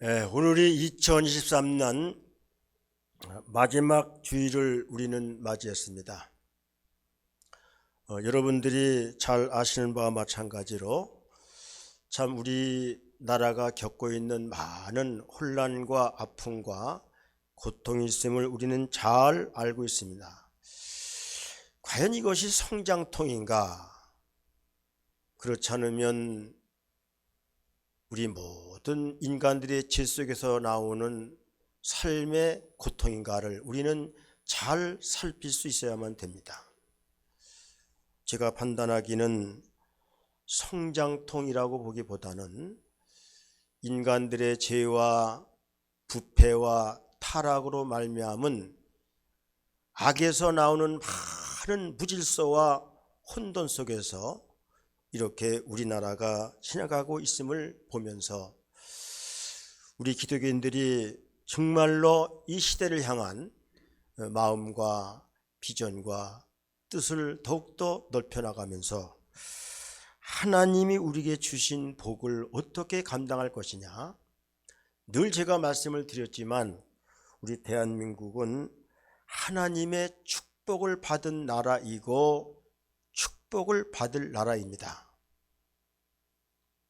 예, 오늘이 2023년 마지막 주일을 우리는 맞이했습니다. 어, 여러분들이 잘 아시는 바와 마찬가지로 참 우리 나라가 겪고 있는 많은 혼란과 아픔과 고통이 있음을 우리는 잘 알고 있습니다. 과연 이것이 성장통인가? 그렇지 않으면 우리 모든 인간들의 질 속에서 나오는 삶의 고통인가를 우리는 잘 살필 수 있어야만 됩니다. 제가 판단하기는 성장통이라고 보기보다는 인간들의 죄와 부패와 타락으로 말미암은 악에서 나오는 많은 무질서와 혼돈 속에서 이렇게 우리나라가 지나가고 있음을 보면서 우리 기독교인들이 정말로 이 시대를 향한 마음과 비전과 뜻을 더욱더 넓혀나가면서 하나님이 우리에게 주신 복을 어떻게 감당할 것이냐. 늘 제가 말씀을 드렸지만 우리 대한민국은 하나님의 축복을 받은 나라이고 축복을 받을 나라입니다.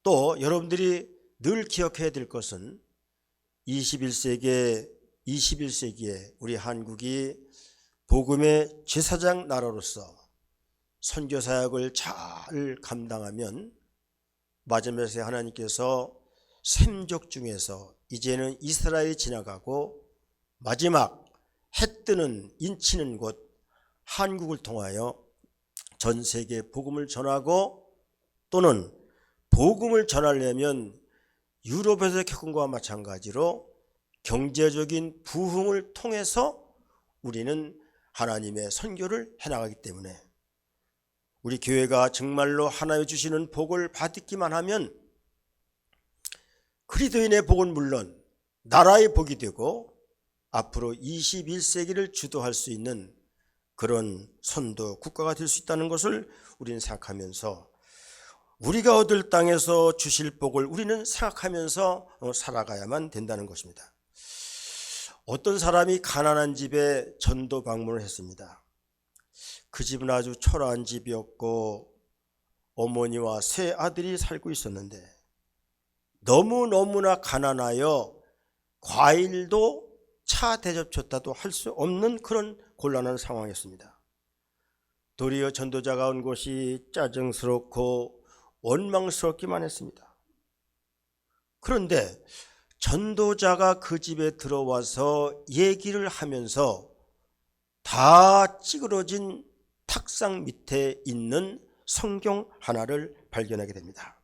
또 여러분들이 늘 기억해야 될 것은 21세기에 21세기에 우리 한국이 복음의 제사장 나라로서 선교 사역을 잘 감당하면 마지막에 하나님께서 샘족 중에서 이제는 이스라엘이 지나가고 마지막 해 뜨는 인치는 곳 한국을 통하여 전 세계 복음을 전하고 또는 복음을 전하려면 유럽에서 겪은 것과 마찬가지로 경제적인 부흥을 통해서 우리는 하나님의 선교를 해나가기 때문에 우리 교회가 정말로 하나님 주시는 복을 받기만 하면 그리스도인의 복은 물론 나라의 복이 되고 앞으로 21세기를 주도할 수 있는 그런 선도 국가가 될 수 있다는 것을 우리는 생각하면서 우리가 얻을 땅에서 주실 복을 우리는 생각하면서 어, 살아가야만 된다는 것입니다. 어떤 사람이 가난한 집에 전도 방문을 했습니다. 그 집은 아주 초라한 집이었고 어머니와 세 아들이 살고 있었는데 너무너무나 가난하여 과일도 차 대접쳤다도 할 수 없는 그런 곤란한 상황이었습니다. 도리어 전도자가 온 곳이 짜증스럽고 원망스럽기만 했습니다. 그런데 전도자가 그 집에 들어와서 얘기를 하면서 다 찌그러진 탁상 밑에 있는 성경 하나를 발견하게 됩니다.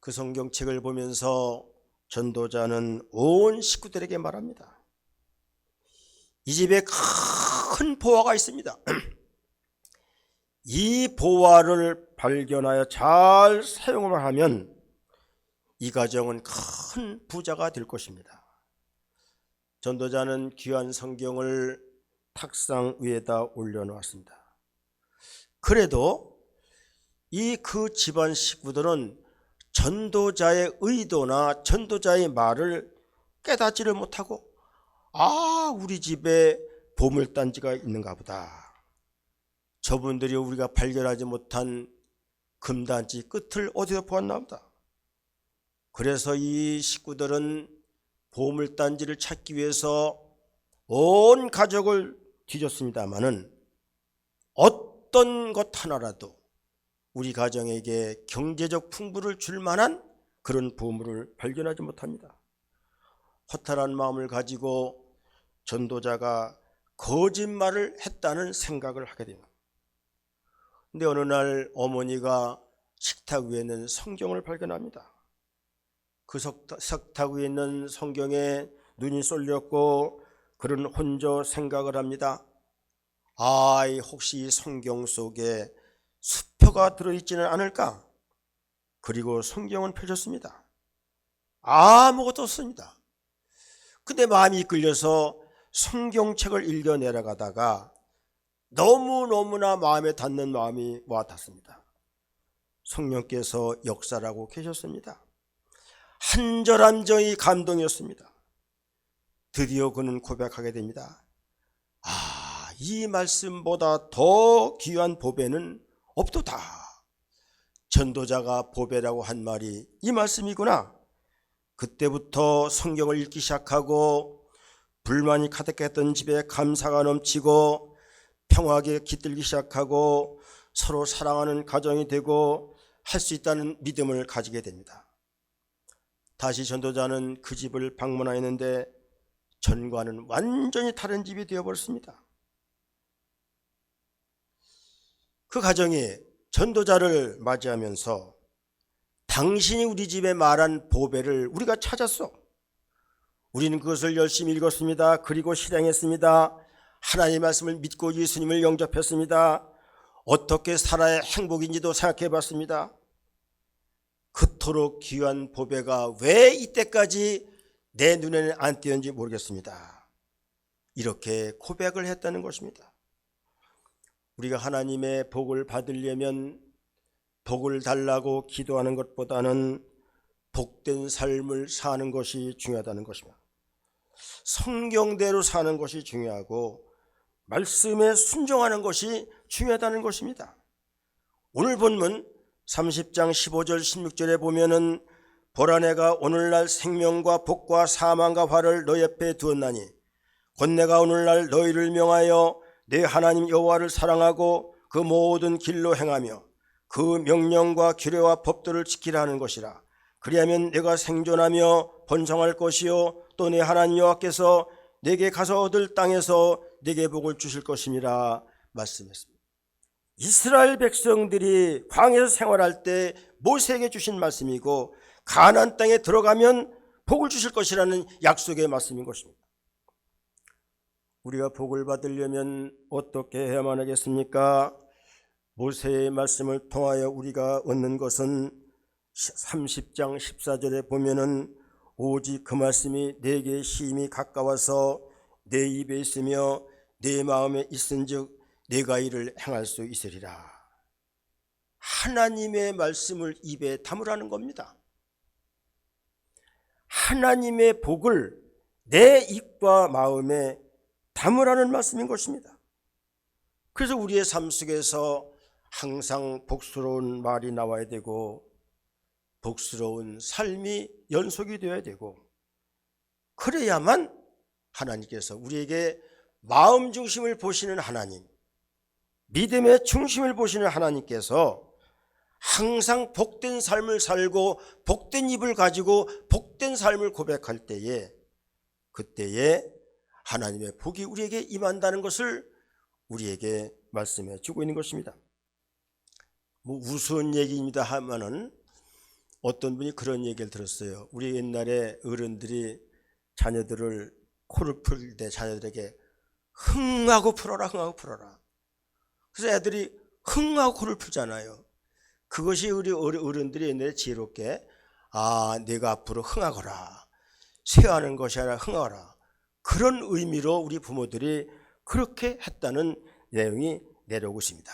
그 성경책을 보면서 전도자는 온 식구들에게 말합니다. 이 집에 큰 보화가 있습니다. 이 보화를 발견하여 잘 사용을 하면 이 가정은 큰 부자가 될 것입니다. 전도자는 귀한 성경을 탁상 위에다 올려놓았습니다. 그래도 이 그 집안 식구들은 전도자의 의도나 전도자의 말을 깨닫지를 못하고 아 우리 집에 보물단지가 있는가 보다. 저분들이 우리가 발견하지 못한 금단지 끝을 어디서 보았나 보다. 그래서 이 식구들은 보물단지를 찾기 위해서 온 가족을 뒤졌습니다마는 어떤 것 하나라도 우리 가정에게 경제적 풍부를 줄 만한 그런 보물을 발견하지 못합니다. 허탈한 마음을 가지고 전도자가 거짓말을 했다는 생각을 하게 됩니다. 근데 어느 날 어머니가 식탁 위에는 성경을 발견합니다. 그 식탁 위에 있는 성경에 눈이 쏠렸고 그런 혼자 생각을 합니다. 아, 혹시 성경 속에 수표가 들어있지는 않을까? 그리고 성경은 펴졌습니다. 아무것도 없습니다. 근데 마음이 끌려서 성경책을 읽어 내려가다가 너무너무나 마음에 닿는 마음이 와 닿습니다. 성령께서 역사라고 계셨습니다. 한절함정이 감동이었습니다. 드디어 그는 고백하게 됩니다. 아, 이 말씀보다 더 귀한 보배는 없도다. 전도자가 보배라고 한 말이 이 말씀이구나. 그때부터 성경을 읽기 시작하고 불만이 가득했던 집에 감사가 넘치고 평화하게 깃들기 시작하고 서로 사랑하는 가정이 되고 할 수 있다는 믿음을 가지게 됩니다. 다시 전도자는 그 집을 방문하였는데 전과는 완전히 다른 집이 되어버렸습니다. 그 가정이 전도자를 맞이하면서 당신이 우리 집에 말한 보배를 우리가 찾았어. 우리는 그것을 열심히 읽었습니다. 그리고 실행했습니다. 하나님의 말씀을 믿고 예수님을 영접했습니다. 어떻게 살아야 행복인지도 생각해 봤습니다. 그토록 귀한 보배가 왜 이때까지 내 눈에는 안 띄었는지 모르겠습니다. 이렇게 고백을 했다는 것입니다. 우리가 하나님의 복을 받으려면 복을 달라고 기도하는 것보다는 복된 삶을 사는 것이 중요하다는 것입니다. 성경대로 사는 것이 중요하고 말씀에 순종하는 것이 중요하다는 것입니다. 오늘 본문 30장 15절 16절에 보면은 보라 내가 오늘날 생명과 복과 사망과 화를 너 옆에 두었나니 곧 내가 오늘날 너희를 명하여 내 하나님 여호와를 사랑하고 그 모든 길로 행하며 그 명령과 규례와 법도를 지키라 하는 것이라 그리하면 내가 생존하며 번성할 것이요 또 내 하나님 여호와께서 내게 가서 얻을 땅에서 내게 복을 주실 것임이라 말씀했습니다. 이스라엘 백성들이 광야에서 생활할 때 모세에게 주신 말씀이고 가나안 땅에 들어가면 복을 주실 것이라는 약속의 말씀인 것입니다. 우리가 복을 받으려면 어떻게 해야만 하겠습니까? 모세의 말씀을 통하여 우리가 얻는 것은 30장 14절에 보면은 오직 그 말씀이 내게 심히 가까워서 내 입에 있으며 내 마음에 있은즉 내가 이를 행할 수 있으리라. 하나님의 말씀을 입에 담으라는 겁니다. 하나님의 복을 내 입과 마음에 담으라는 말씀인 것입니다. 그래서 우리의 삶 속에서 항상 복스러운 말이 나와야 되고 복스러운 삶이 연속이 되어야 되고 그래야만 하나님께서 우리에게 마음 중심을 보시는 하나님, 믿음의 중심을 보시는 하나님께서 항상 복된 삶을 살고 복된 입을 가지고 복된 삶을 고백할 때에 그때에 하나님의 복이 우리에게 임한다는 것을 우리에게 말씀해 주고 있는 것입니다. 뭐 우스운 얘기입니다 하면은 어떤 분이 그런 얘기를 들었어요. 우리 옛날에 어른들이 자녀들을 코를 풀 때 자녀들에게 흥하고 풀어라 흥하고 풀어라. 그래서 애들이 흥하고 코를 풀잖아요. 그것이 우리 어른들이 옛날에 지혜롭게 아 내가 앞으로 흥하거라 쇠하는 것이 아니라 흥하라 그런 의미로 우리 부모들이 그렇게 했다는 내용이 내려오고 있습니다.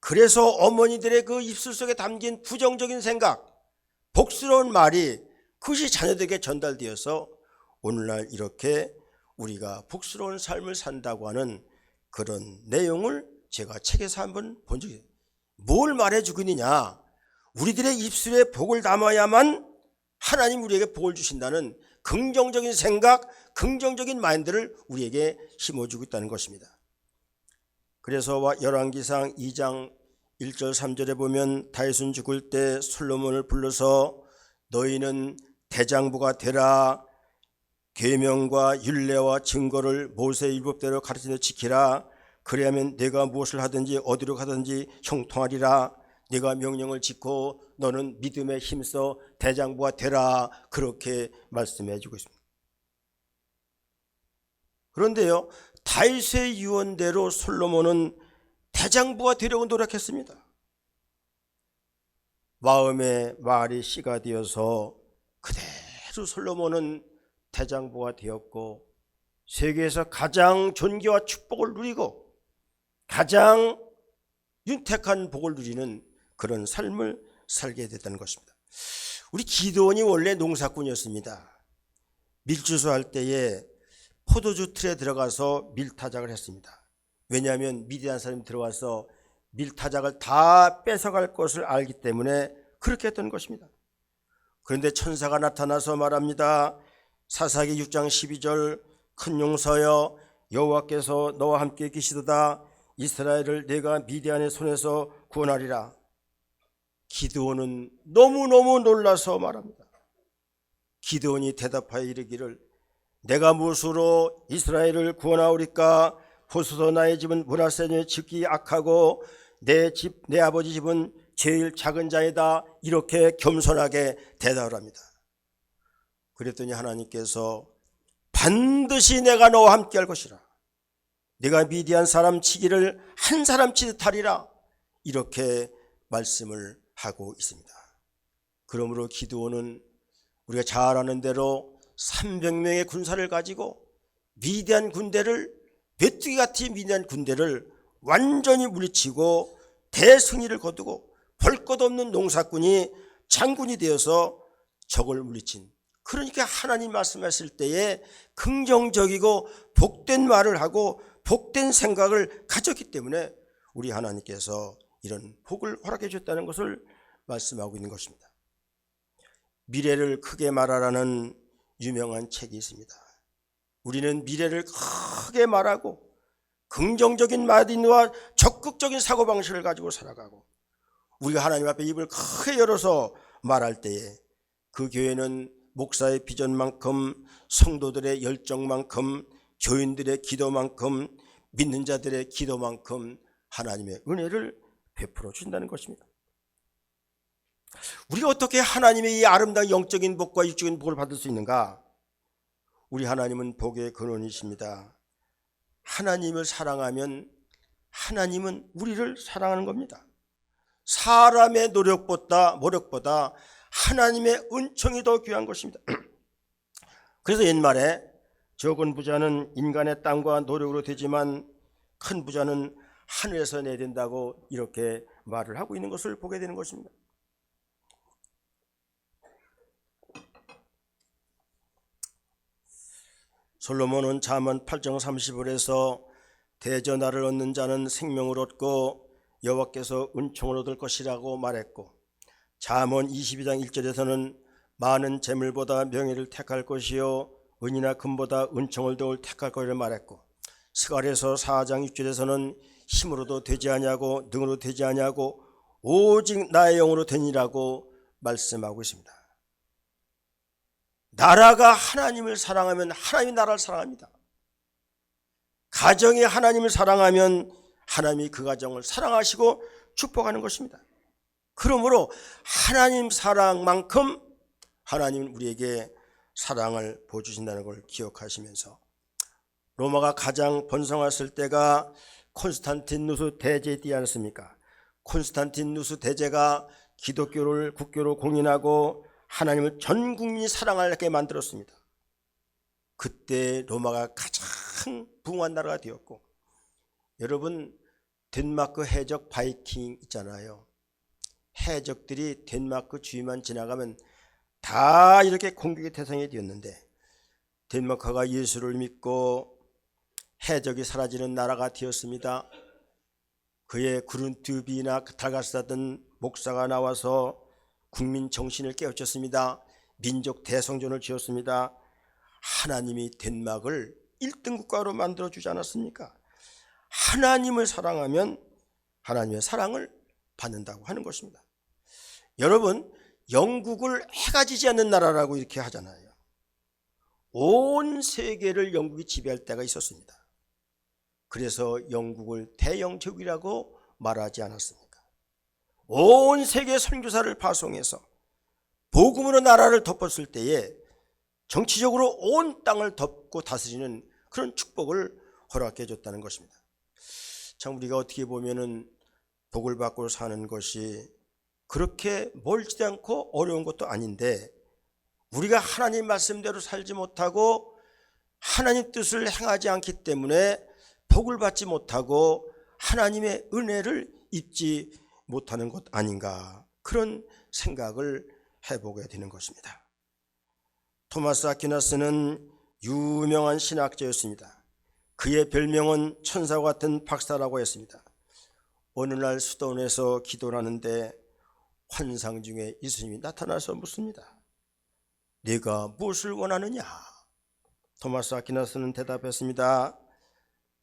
그래서 어머니들의 그 입술 속에 담긴 부정적인 생각, 복스러운 말이 그것이 자녀들에게 전달되어서 오늘날 이렇게 우리가 복스러운 삶을 산다고 하는 그런 내용을 제가 책에서 한번 본 적이. 뭘 말해주고 있느냐? 우리들의 입술에 복을 담아야만 하나님 우리에게 복을 주신다는 긍정적인 생각, 긍정적인 마인드를 우리에게 심어주고 있다는 것입니다. 그래서 열왕기상 2장 1절 3절에 보면 다윗은 죽을 때 솔로몬을 불러서 너희는 대장부가 되라 계명과 율례와 증거를 모세의 율법대로 가르치며 지키라 그리하면 내가 무엇을 하든지 어디로 가든지 형통하리라 네가 명령을 짓고 너는 믿음에 힘써 대장부가 되라 그렇게 말씀해 주고 있습니다. 그런데요 다윗의 유언대로 솔로몬은 대장부가 되려고 노력했습니다. 마음의 말이 씨가 되어서 그대로 솔로몬은 대장부가 되었고 세계에서 가장 존귀와 축복을 누리고 가장 윤택한 복을 누리는 그런 삶을 살게 됐다는 것입니다. 우리 기도원이 원래 농사꾼이었습니다. 밀주소 할 때에 포도주 틀에 들어가서 밀타작을 했습니다. 왜냐하면 미디안 사람이 들어와서 밀타작을 다 뺏어갈 것을 알기 때문에 그렇게 했던 것입니다. 그런데 천사가 나타나서 말합니다. 사사기 6장 12절 큰 용서여 여호와께서 너와 함께 계시도다 이스라엘을 내가 미디안의 손에서 구원하리라. 기드온은 너무너무 놀라서 말합니다. 기드온이 대답하여 이르기를 내가 무엇으로 이스라엘을 구원하오리까 보소서 나의 집은 문하세에 짓기 악하고 내 집 내 아버지 집은 제일 작은 자이다 이렇게 겸손하게 대답을 합니다. 그랬더니 하나님께서 반드시 내가 너와 함께 할 것이라. 내가 미디안 사람 치기를 한 사람 치듯 하리라. 이렇게 말씀을 하고 있습니다. 그러므로 기도원은 우리가 잘 아는 대로 300명의 군사를 가지고 미디안 군대를 메뚜기 같은 미디안 군대를 완전히 물리치고 대승리를 거두고 볼 것 없는 농사꾼이 장군이 되어서 적을 물리친 그러니까 하나님 말씀하실 때에 긍정적이고 복된 말을 하고 복된 생각을 가졌기 때문에 우리 하나님께서 이런 복을 허락해 줬다는 것을 말씀하고 있는 것입니다. 미래를 크게 말하라는 유명한 책이 있습니다. 우리는 미래를 크게 말하고 긍정적인 마인드와 적극적인 사고방식을 가지고 살아가고 우리가 하나님 앞에 입을 크게 열어서 말할 때에 그 교회는 목사의 비전만큼 성도들의 열정만큼 교인들의 기도만큼 믿는 자들의 기도만큼 하나님의 은혜를 베풀어 준다는 것입니다. 우리가 어떻게 하나님의 이 아름다운 영적인 복과 육적인 복을 받을 수 있는가? 우리 하나님은 복의 근원이십니다. 하나님을 사랑하면 하나님은 우리를 사랑하는 겁니다. 사람의 노력보다 노력보다 하나님의 은총이 더 귀한 것입니다. 그래서 옛말에 적은 부자는 인간의 땅과 노력으로 되지만 큰 부자는 하늘에서 내야 된다고 이렇게 말을 하고 있는 것을 보게 되는 것입니다. 솔로몬은 잠언 8장 30절에서 대전하를 얻는 자는 생명을 얻고 여호와께서 은총을 얻을 것이라고 말했고 잠언 22장 1절에서는 많은 재물보다 명예를 택할 것이요 은이나 금보다 은총을 더 택할 것이라 말했고 스갈에서 4장 6절에서는 힘으로도 되지 아니하고 능으로 되지 아니하고 오직 나의 영으로 되니라고 말씀하고 있습니다. 나라가 하나님을 사랑하면 하나님이 나라를 사랑합니다. 가정이 하나님을 사랑하면 하나님이 그 가정을 사랑하시고 축복하는 것입니다. 그러므로 하나님 사랑만큼 하나님은 우리에게 사랑을 보여주신다는 걸 기억하시면서 로마가 가장 번성했을 때가 콘스탄틴누스 대제이지 않습니까? 콘스탄틴누스 대제가 기독교를 국교로 공인하고 하나님을 전 국민이 사랑하게 만들었습니다. 그때 로마가 가장 부흥한 나라가 되었고 여러분 덴마크 해적 바이킹 있잖아요. 해적들이 덴마크 주위만 지나가면 다 이렇게 공격의 대상이 되었는데 덴마크가 예수를 믿고 해적이 사라지는 나라가 되었습니다. 그의 구른투비나 달가스다던 목사가 나와서 국민 정신을 깨우쳤습니다. 민족 대성전을 지었습니다. 하나님이 덴마크를 1등 국가로 만들어 주지 않았습니까? 하나님을 사랑하면 하나님의 사랑을 받는다고 하는 것입니다. 여러분, 영국을 해가 지지 않는 나라라고 이렇게 하잖아요. 온 세계를 영국이 지배할 때가 있었습니다. 그래서 영국을 대영적이라고 말하지 않았습니까? 온 세계 선교사를 파송해서 복음으로 나라를 덮었을 때에 정치적으로 온 땅을 덮고 다스리는 그런 축복을 허락해 줬다는 것입니다. 참 우리가 어떻게 보면은 복을 받고 사는 것이 그렇게 멀지도 않고 어려운 것도 아닌데 우리가 하나님 말씀대로 살지 못하고 하나님 뜻을 행하지 않기 때문에 복을 받지 못하고 하나님의 은혜를 입지 못하는 것 아닌가 그런 생각을 해보게 되는 것입니다. 토마스 아퀴나스는 유명한 신학자였습니다. 그의 별명은 천사와 같은 박사라고 했습니다. 어느 날 수도원에서 기도를 하는데 환상 중에 예수님이 나타나서 묻습니다. 네가 무엇을 원하느냐? 토마스 아퀴나스는 대답했습니다.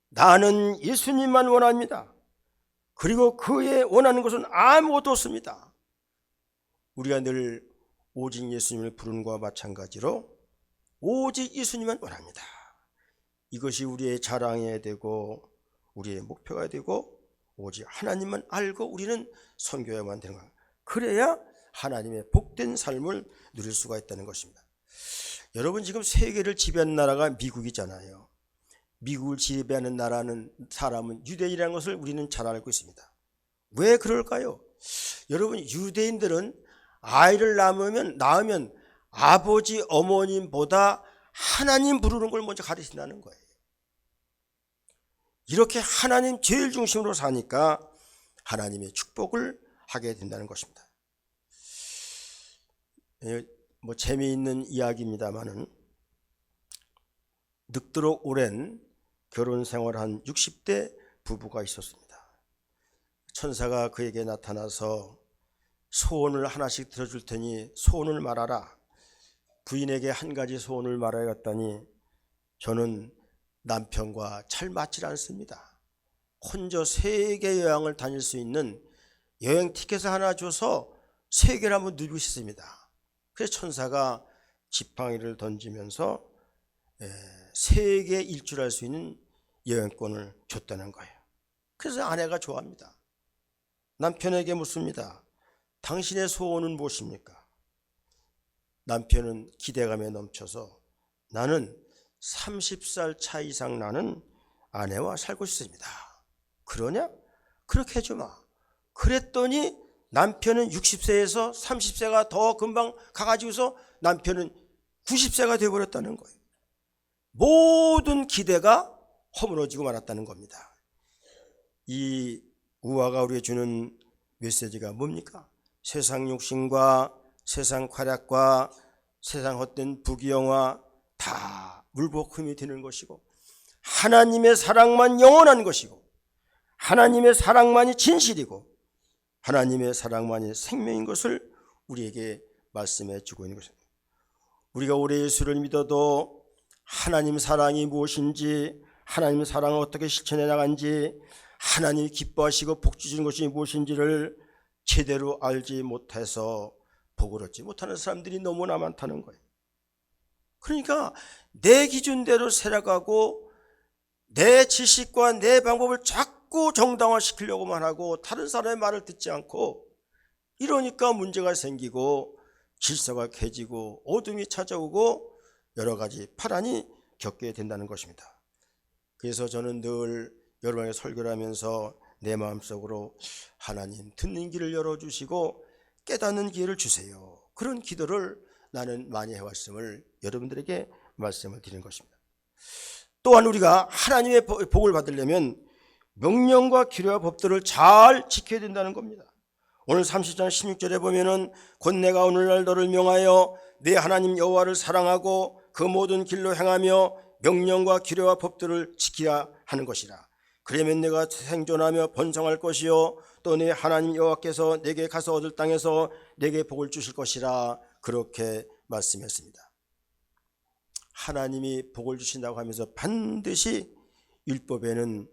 나는 예수님만 원합니다. 그리고 그의 원하는 것은 아무것도 없습니다. 우리가 늘 오직 예수님을 부르는 것과 마찬가지로 오직 예수님만 원합니다. 이것이 우리의 자랑이 되고 우리의 목표가 되고 오직 하나님만 알고 우리는 선교해야만 되는 거예요. 그래야 하나님의 복된 삶을 누릴 수가 있다는 것입니다. 여러분 지금 세계를 지배하는 나라가 미국이잖아요. 미국을 지배하는 나라는 사람은 유대인이라는 것을 우리는 잘 알고 있습니다. 왜 그럴까요? 여러분 유대인들은 아이를 낳으면 낳으면 아버지 어머님보다 하나님 부르는 걸 먼저 가르친다는 거예요. 이렇게 하나님 제일 중심으로 사니까 하나님의 축복을 하게 된다는 것입니다. 예, 뭐 재미있는 이야기입니다만은 늙도록 오랜 결혼 생활한 60대 부부가 있었습니다. 천사가 그에게 나타나서 소원을 하나씩 들어줄 테니 소원을 말하라. 부인에게 한 가지 소원을 말하였더니 저는 남편과 잘 맞질 않습니다. 혼자 세계 여행을 다닐 수 있는 여행 티켓을 하나 줘서 세계를 한번 누비고 싶습니다. 그래서 천사가 지팡이를 던지면서 에, 세계 일주할 수 있는 여행권을 줬다는 거예요. 그래서 아내가 좋아합니다. 남편에게 묻습니다. 당신의 소원은 무엇입니까? 남편은 기대감에 넘쳐서 나는 30살 차 이상 나는 아내와 살고 싶습니다. 그러냐? 그렇게 해주마. 그랬더니 남편은 60세에서 30세가 더 금방 가가지고서 남편은 90세가 되어버렸다는 거예요. 모든 기대가 허물어지고 말았다는 겁니다. 이 우화가 우리에게 주는 메시지가 뭡니까? 세상 욕심과 세상 쾌락과 세상 헛된 부귀영화 다 물복음이 되는 것이고 하나님의 사랑만 영원한 것이고 하나님의 사랑만이 진실이고 하나님의 사랑만이 생명인 것을 우리에게 말씀해 주고 있는 것입니다. 우리가 오래 예수를 믿어도 하나님 사랑이 무엇인지 하나님 사랑을 어떻게 실천해 나간지 하나님이 기뻐하시고 복 주시는 것이 무엇인지를 제대로 알지 못해서 복을 얻지 못하는 사람들이 너무나 많다는 거예요. 그러니까 내 기준대로 살아가고 내 지식과 내 방법을 자꾸 정당화시키려고만 하고 다른 사람의 말을 듣지 않고 이러니까 문제가 생기고 질서가 깨지고 어둠이 찾아오고 여러 가지 파란이 겪게 된다는 것입니다. 그래서 저는 늘 여러분의 설교를 하면서 내 마음속으로 하나님 듣는 길을 열어주시고 깨닫는 기회를 주세요. 그런 기도를 나는 많이 해왔음을 여러분들에게 말씀을 드리는 것입니다. 또한 우리가 하나님의 복을 받으려면 명령과 규례와 법들을 잘 지켜야 된다는 겁니다. 오늘 30장 16절에 보면은 곧 내가 오늘날 너를 명하여 내 하나님 여호와를 사랑하고 그 모든 길로 행하며 명령과 규례와 법들을 지켜야 하는 것이라. 그러면 내가 생존하며 번성할 것이요 또 내 하나님 여호와께서 내게 가서 얻을 땅에서 내게 복을 주실 것이라 그렇게 말씀했습니다. 하나님이 복을 주신다고 하면서 반드시 율법에는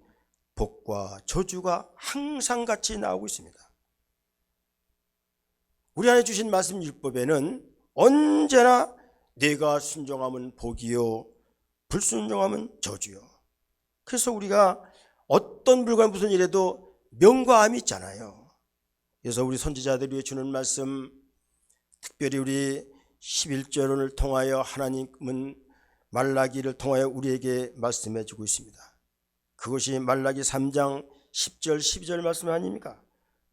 복과 저주가 항상 같이 나오고 있습니다. 우리 안에 주신 말씀 율법에는 언제나 내가 순종하면 복이요 불순종하면 저주요. 그래서 우리가 어떤 불과 무슨 일에도 명과 암이 있잖아요. 그래서 우리 선지자들이 위해 주는 말씀 특별히 우리 11절을 통하여 하나님은 말라기를 통하여 우리에게 말씀해 주고 있습니다. 그것이 말라기 3장 10절 12절 말씀 아닙니까?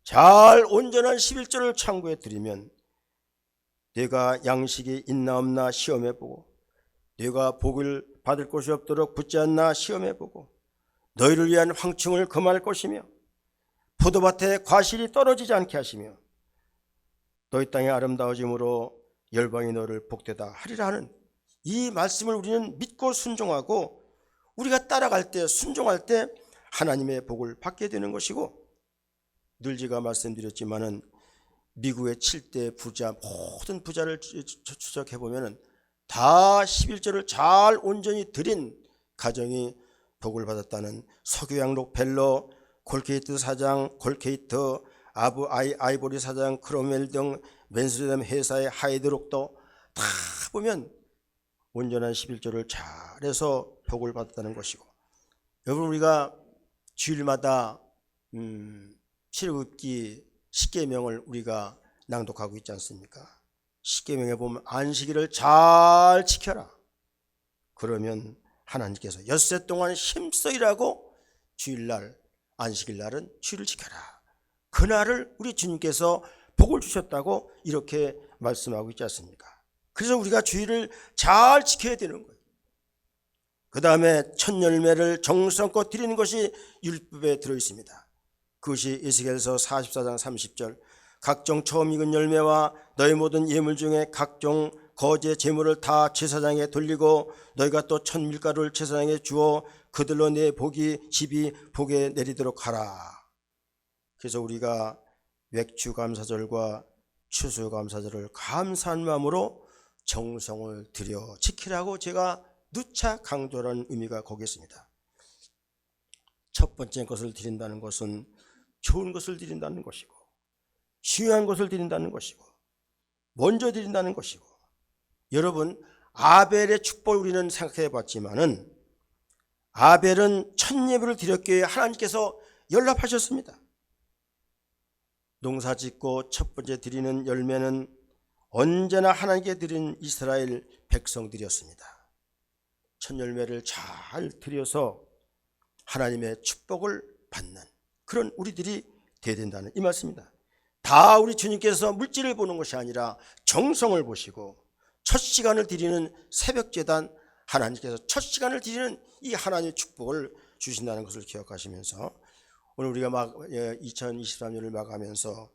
잘 온전한 11절을 참고해 드리면 내가 양식이 있나 없나 시험해 보고 내가 복을 받을 것이 없도록 붙지 않나 시험해 보고 너희를 위한 황충을 금할 것이며 포도밭에 과실이 떨어지지 않게 하시며 너희 땅의 아름다워짐으로 열방이 너를 복되다 하리라 하는 이 말씀을 우리는 믿고 순종하고 우리가 따라갈 때 순종할 때 하나님의 복을 받게 되는 것이고 늘 제가 말씀드렸지만은 미국의 7대 부자 모든 부자를 추적해 보면은 다 11조를 잘 온전히 드린 가정이 복을 받았다는 서교양 록펠러 콜케이트 사장 콜케이트 아부 아이 아이보리 사장 크로멜 등 맨스레담 회사의 하이드록도 다 보면 온전한 11조를 잘해서 복을 받았다는 것이고 여러분 우리가 주일마다 음, 출애굽기 십계명을 우리가 낭독하고 있지 않습니까? 십계명에 보면 안식일을 잘 지켜라. 그러면 하나님께서 엿새 동안 힘써 일하고 주일날 안식일 날은 주일을 지켜라. 그날을 우리 주님께서 복을 주셨다고 이렇게 말씀하고 있지 않습니까? 그래서 우리가 주일을 잘 지켜야 되는 거예요. 그 다음에 첫 열매를 정성껏 드리는 것이 율법에 들어 있습니다. 그것이 에스겔서 44장 30절 각종 처음 익은 열매와 너희 모든 예물 중에 각종 거제 제물을 다 제사장에 돌리고 너희가 또첫 밀가루를 제사장에 주어 그들로 내 복이 집이 복에 내리도록 하라. 그래서 우리가 맥주 감사절과 추수 감사절을 감사한 마음으로 정성을 들여 지키라고 제가 누차 강조하는 의미가 거기 있습니다. 첫 번째 것을 드린다는 것은 좋은 것을 드린다는 것이고 중요한 것을 드린다는 것이고 먼저 드린다는 것이고 여러분 아벨의 축복을 우리는 생각해 봤지만은 아벨은 첫 예배를 드렸기에 하나님께서 연락하셨습니다. 농사 짓고 첫 번째 드리는 열매는 언제나 하나님께 드린 이스라엘 백성들이었습니다. 첫 열매를 잘 드려서 하나님의 축복을 받는 그런 우리들이 돼야 된다는 이 말씀입니다. 다 우리 주님께서 물질을 보는 것이 아니라 정성을 보시고 첫 시간을 드리는 새벽 재단 하나님께서 첫 시간을 드리는 이 하나님의 축복을 주신다는 것을 기억하시면서 오늘 우리가 막 2023년을 마감하면서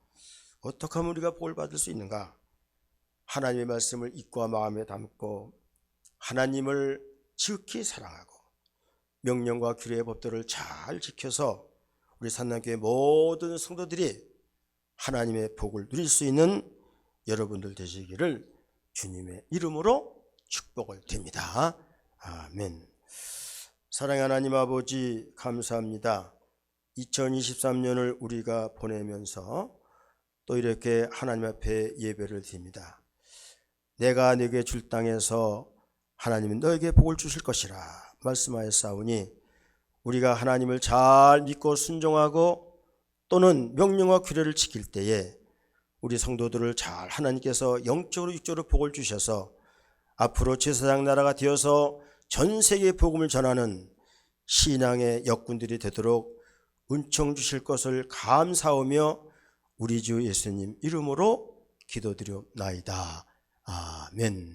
어떻게 하면 우리가 복을 받을 수 있는가? 하나님의 말씀을 입과 마음에 담고 하나님을 지극히 사랑하고 명령과 규례의 법도를 잘 지켜서 우리 산남교회 모든 성도들이 하나님의 복을 누릴 수 있는 여러분들 되시기를 주님의 이름으로 축복을 드립니다. 아멘. 사랑의 하나님 아버지 감사합니다. 2023년을 우리가 보내면서 또 이렇게 하나님 앞에 예배를 드립니다. 내가 네게 줄 땅에서 하나님은 너에게 복을 주실 것이라 말씀하였사오니 우리가 하나님을 잘 믿고 순종하고 또는 명령과 규례를 지킬 때에 우리 성도들을 잘 하나님께서 영적으로 육적으로 복을 주셔서 앞으로 제사장 나라가 되어서 전 세계에 복음을 전하는 신앙의 역군들이 되도록 은총 주실 것을 감사하며 우리 주 예수님 이름으로 기도드려나이다. 아멘.